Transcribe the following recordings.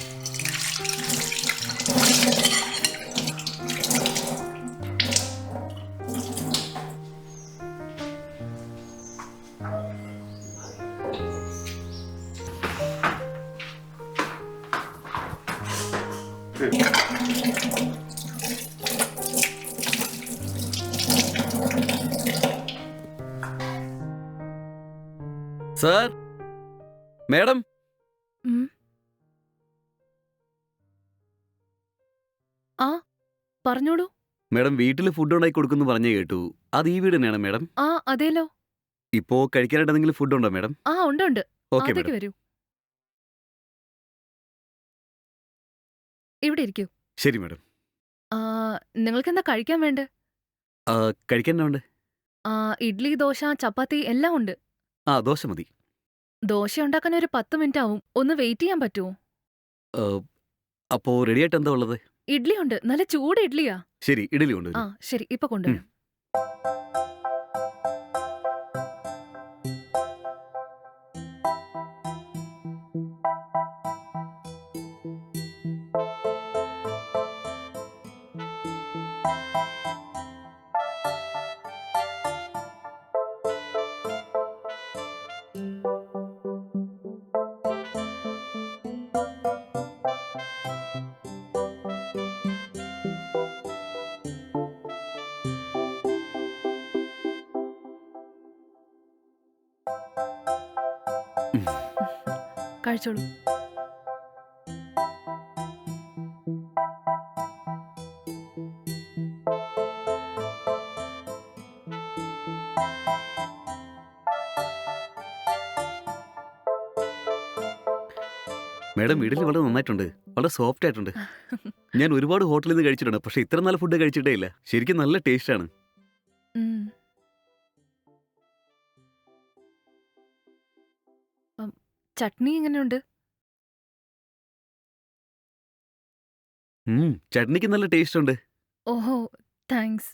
Sir madam ആ പറഞ്ഞോളൂ. Madam വീട്ടിൽ ഫുഡ് ഉണ്ടാക്കി കൊടുക്കുന്നു പറഞ്ഞു കേട്ടു. അത് ഈ വീട് തന്നെയാണ് മേഡം. ആ അതേലോ. ഇപ്പോ കഴിക്കാനായിട്ട് എന്തെങ്കിലും ഫുഡ് ഉണ്ടോ മേഡം? ആ ഉണ്ട് ഉണ്ട്. ഓക്കെ അകത്തേക്ക് വരൂ. ഇവിടെ ഇരിക്കൂ. ശരി മേഡം. ആ നിങ്ങൾക്ക് എന്താ കഴിക്കാൻ വേണ്ടേ? ആ, കഴിക്കാൻ എന്നാ ഉണ്ട്? ആ ഇഡ്ലി ദോശ ചപ്പാത്തി എല്ലാം ഉണ്ട്. ആ ദോശ മതി. ദോശ ഉണ്ടാക്കാൻ ഒരു പത്ത് മിനിറ്റ് ആവും. ഒന്ന് വെയിറ്റ് ചെയ്യാൻ പറ്റുമോ? ആ, അപ്പോ റെഡി ആയിട്ട് എന്താ ഉള്ളത്? ഇഡ്ലി ഉണ്ട് നല്ല ചൂട് ഇഡ്ലിയാ. ശരി ഇഡലി ഉണ്ട് ആ ശരി ഇപ്പൊ കൊണ്ടുവരാം. കഴിച്ചോളൂ. മേഡം ഇഡലി വളരെ നന്നായിട്ടുണ്ട്. വളരെ സോഫ്റ്റ് ആയിട്ടുണ്ട്. ഞാൻ ഒരുപാട് ഹോട്ടലിൽ നിന്ന് കഴിച്ചിട്ടുണ്ട്. പക്ഷെ ഇത്ര നല്ല ഫുഡ് കഴിച്ചിട്ടേ ഇല്ല. ശരിക്കും നല്ല ടേസ്റ്റ് ആണ്. ചട്നി എങ്ങനെയുണ്ട്? ചട്നിക്ക് നല്ല ടേസ്റ്റ് ഉണ്ട്. ഓഹോ താങ്ക്സ്.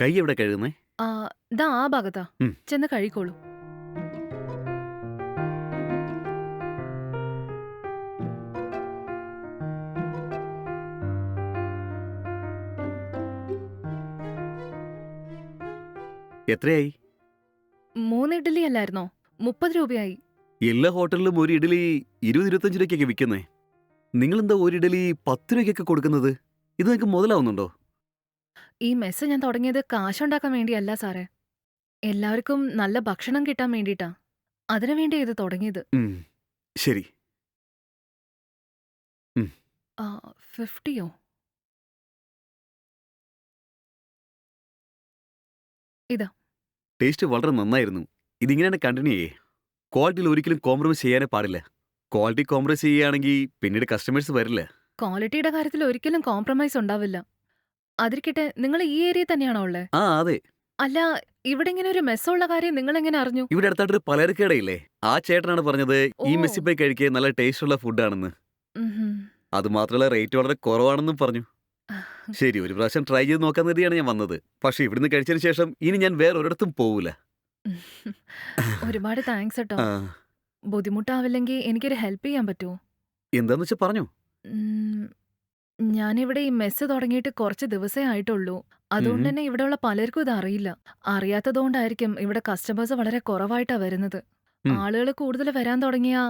കൈ എവിടെ കഴുകുന്നേ? ആ ദാ ആ ഭാഗത്താ. ഉം. ചെന്ന് കഴിക്കോളൂ എത്രയായി? മൂന്ന് ഇഡ്ഡലി അല്ലായിരുന്നോ? മുപ്പത് രൂപയായി. എല്ലാ ഹോട്ടലിലും ഒരു ഇഡലി ഇരുപത് ഇരുപത്തഞ്ച് രൂപയ്ക്കൊക്കെ വിൽക്കുന്നേ. നിങ്ങളെന്താ ഒരു ഇഡലി പത്ത് രൂപയ്ക്കൊക്കെ കൊടുക്കുന്നത്? ഇത് നിങ്ങൾക്ക് മുതലാവുന്നുണ്ടോ? ഈ മെസ്സ് ഞാൻ തുടങ്ങിയത് കാശുണ്ടാക്കാൻ വേണ്ടിയല്ല സാറേ. എല്ലാവർക്കും നല്ല ഭക്ഷണം കിട്ടാൻ വേണ്ടിട്ടാ അതിനുവേണ്ടി ഇത് തുടങ്ങിയത്. ഉം, ശരി. ഫിഫ്റ്റിയോ ടേസ്റ്റ് വളരെ നന്നായിരുന്നു. ഇതിങ്ങനെ കണ്ടിന്യൂ ചെയ്യേ. ക്വാളിറ്റിയിൽ ഒരിക്കലും കോംപ്രമൈസ് ചെയ്യാനേ പാടില്ല. ക്വാളിറ്റി കോംപ്രമൈസ് ചെയ്യുകയാണെങ്കിൽ പിന്നീട് കസ്റ്റമേഴ്സ് വരില്ല. ക്വാളിറ്റിയുടെ കാര്യത്തിൽ ഒരിക്കലും കോംപ്രമൈസ് ഉണ്ടാവില്ല. അതിരിക്കട്ടെ നിങ്ങൾ ഈ ഏരിയ തന്നെയാണോ ഉള്ളത് ആ അതെ. അല്ല ഇവിടെ ഇങ്ങനെ ഒരു മെസ്സുള്ള കാര്യം നിങ്ങൾ എങ്ങനെ അറിഞ്ഞു? ഇവിടെ അടുത്തായിട്ടൊരു പലചരക്കടയില്ലേ? ആ ചേട്ടനാണ് പറഞ്ഞത് ഈ ഓ. മെസ്സിൽ പോയി കഴിക്കുക നല്ല ടേസ്റ്റ് ഉള്ള ഫുഡാണെന്ന് ആണെന്ന്. അത് മാത്രമല്ല റേറ്റ് വളരെ കുറവാണെന്നും പറഞ്ഞു. ശരി ഒരു പ്രാവശ്യം ട്രൈ ചെയ്ത് നോക്കാൻ കരുതിയാണ് ഞാൻ വന്നത്. പക്ഷെ ഇവിടുന്ന് കഴിച്ചതിന് ശേഷം ഇനി ഞാൻ വേറെ ഒരിടത്തും പോവില്ല ഒരുപാട് താങ്ക്സ് കേട്ടോ ആ, ബുദ്ധിമുട്ടാവില്ലെങ്കിൽ എനിക്കൊരു ഹെൽപ്പ് ചെയ്യാൻ പറ്റുമോ എന്താന്ന് വെച്ചാൽ പറഞ്ഞു. ഉം, ഞാനിവിടെ ഈ മെസ്സ് തുടങ്ങിയിട്ട് കുറച്ച് ദിവസേ ആയിട്ടുള്ളൂ. അതുകൊണ്ട് ഉം. തന്നെ ഇവിടെയുള്ള പലർക്കും ഇത് അറിയില്ല. അറിയാത്തതുകൊണ്ടായിരിക്കും ഇവിടെ കസ്റ്റമേഴ്സ് വളരെ കുറവായിട്ടാ വരുന്നത്. ഉം. ആളുകൾ കൂടുതൽ വരാൻ തുടങ്ങിയാ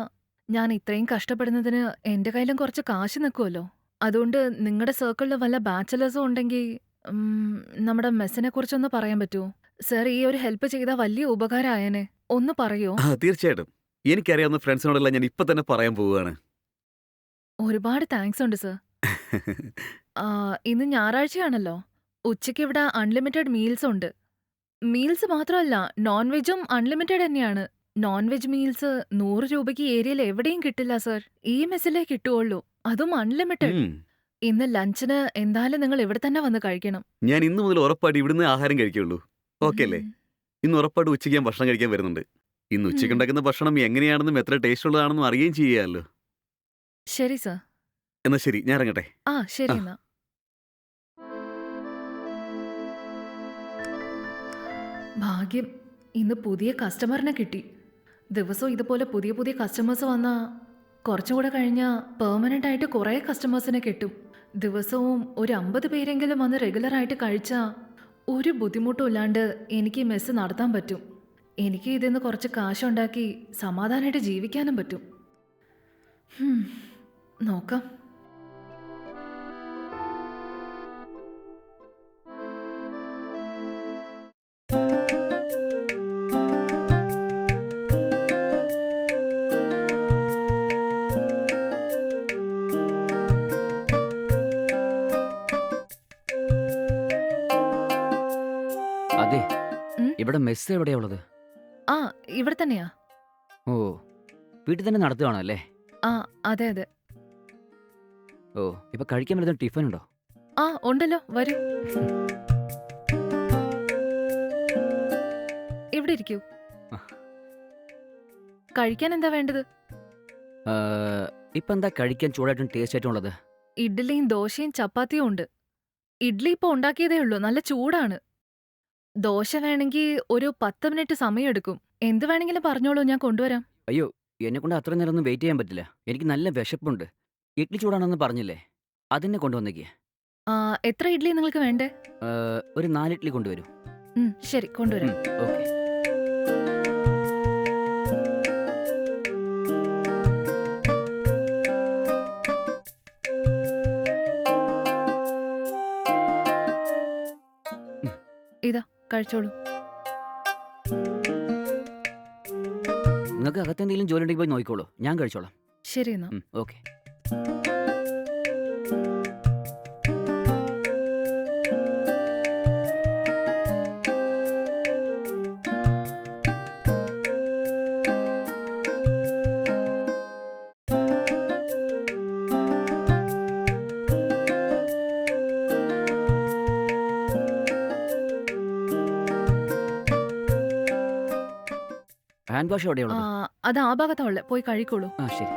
ഞാൻ ഇത്രയും കഷ്ടപ്പെടുന്നതിന് എന്റെ കയ്യിലും കുറച്ച് കാശ് നിൽക്കുമല്ലോ അതുകൊണ്ട് നിങ്ങളുടെ സർക്കിളിൽ വല്ല ബാച്ചലേഴ്സും ഉണ്ടെങ്കിൽ ഉം, നമ്മുടെ മെസ്സിനെ കുറിച്ചൊന്ന് പറയാൻ പറ്റുമോ സർ ഈ ഒരു ഹെൽപ്പ് ചെയ്താൽ വലിയ ഉപകാരമായേനെ ഒന്ന് പറയോ? ആ തീർച്ചയായിട്ടും. എനിക്കറിയാവുന്ന ഫ്രണ്ട്സിനോടെല്ലാം ഞാൻ ഇപ്പൊ തന്നെ പറയാൻ പോവുകയാണ്. ഒരുപാട് താങ്ക്സ് ഉണ്ട് സർ ആ, ഇന്ന് ഞായറാഴ്ചയാണല്ലോ. ഉച്ചയ്ക്ക് ഇവിടെ അൺലിമിറ്റഡ് മീൽസ് ഉണ്ട്. മീൽസ് മാത്രമല്ല നോൺ വെജും അൺലിമിറ്റഡ് തന്നെയാണ്. നോൺ വെജ് മീൽസ് നൂറ് രൂപയ്ക്ക് ഏരിയയിൽ എവിടെയും കിട്ടില്ല സർ ഈ മെസ്സിലേ കിട്ടുള്ളൂ അതും അൺലിമിറ്റഡ് ഉം. ഇന്ന് ലഞ്ചിന് എന്തായാലും നിങ്ങൾ ഇവിടെ തന്നെ വന്ന് കഴിക്കണം. ഞാൻ ഇന്നു മുതൽ ഉറപ്പായിട്ട് ഇവിടുന്ന് ആഹാരം കഴിക്കുള്ളൂ ഓക്കെ അല്ലേ? ഇന്ന് ഉറപ്പായിട്ട് ഉച്ചയ്ക്ക് ഞാൻ ഭക്ഷണം കഴിക്കാൻ വരുന്നുണ്ട്. ഇന്ന് ഉച്ചയ്ക്ക് ഉം. ഉണ്ടാക്കുന്ന ഭക്ഷണം എങ്ങനെയാണെന്നും എത്ര ടേസ്റ്റ് ഉള്ളതാണെന്നും അറിയുകയും ചെയ്യാമല്ലോ ശരി സർ എന്നാ ശരി ഞാൻ ഇറങ്ങട്ടെ. ആ ശരി എന്നാ. ഭാഗ്യം ഇന്ന് പുതിയ കസ്റ്റമറിനെ കിട്ടി. ദിവസവും ഇതുപോലെ പുതിയ പുതിയ കസ്റ്റമേഴ്സ് വന്നാൽ കുറച്ചും കൂടെ കഴിഞ്ഞാൽ പെർമനന്റ് ആയിട്ട് കുറേ കസ്റ്റമേഴ്സിനെ കിട്ടും. ദിവസവും ഒരു അമ്പത് പേരെങ്കിലും വന്ന് റെഗുലറായിട്ട് കഴിച്ചാൽ ഒരു ബുദ്ധിമുട്ടും ഇല്ലാണ്ട് എനിക്ക് മെസ്സ് നടത്താൻ പറ്റും. എനിക്ക് ഇതിൽ നിന്ന് കുറച്ച് കാശുണ്ടാക്കി സമാധാനമായിട്ട് ജീവിക്കാനും പറ്റും. നോക്കാം. ഇവിടെ മെസ്സ് എവിടെയാ ഉള്ളത്? ആ ഇവിടെ തന്നെയാ. ഓ വീട്ടിൽ തന്നെ നടത്തുകയാണോ അല്ലേ ആ അതെ അതെ. ഓ ഇപ്പൊ കഴിക്കാൻ പറ്റുന്ന ടിഫിൻ ഉണ്ടോ? ആ ഉണ്ടല്ലോ വരൂ. ഇവിടെ ഇരിക്കൂ? കഴിക്കാൻ എന്താ വേണ്ടത്? ഇപ്പൊ എന്താ കഴിക്കാൻ ചൂടായിട്ടും ടേസ്റ്റ് ആയിട്ടും ഉള്ളത്? ഇഡ്ഡലിയും ദോശയും ചപ്പാത്തിയും ഉണ്ട്. ഇഡ്ഡലി ഇപ്പൊ ഉണ്ടാക്കിയതേ ഉള്ളൂ നല്ല ചൂടാണ്. ദോശ വേണമെങ്കിൽ ഒരു പത്ത് മിനിറ്റ് സമയമെടുക്കും എന്ത് വേണമെങ്കിലും പറഞ്ഞോളൂ ഞാൻ കൊണ്ടുവരാം. അയ്യോ എന്നെ കൊണ്ട് അത്ര നേരമൊന്നും വെയിറ്റ് ചെയ്യാൻ പറ്റില്ല. എനിക്ക് നല്ല വിശപ്പുണ്ട്. ഇഡ്ഡലി ചൂടാണെന്ന് പറഞ്ഞില്ലേ? അതിനെ കൊണ്ടുവന്നേക്ക്. ആ, എത്ര ഇഡ്ഡലി നിങ്ങൾക്ക് വേണ്ടേ? ഒരു നാല് ഇഡ്ഡലി കൊണ്ടുവരൂ. ഉം, ശരി കൊണ്ടുവരും. ഓക്കെ. കഴിച്ചോളൂ. നിങ്ങൾക്ക് അകത്തെന്തെങ്കിലും ജോലി ഉണ്ടെങ്കിൽ പോയി നോക്കിക്കോളൂ. ഞാൻ കഴിച്ചോളാം. ശരി എന്നാ. ഓക്കെ. ഹാൻഡ് വാഷ് എവിടെയുള്ളത് അത് ആ ഭാഗത്താ ഉള്ളത് പോയി കഴിക്കോളൂ ആ ശരി.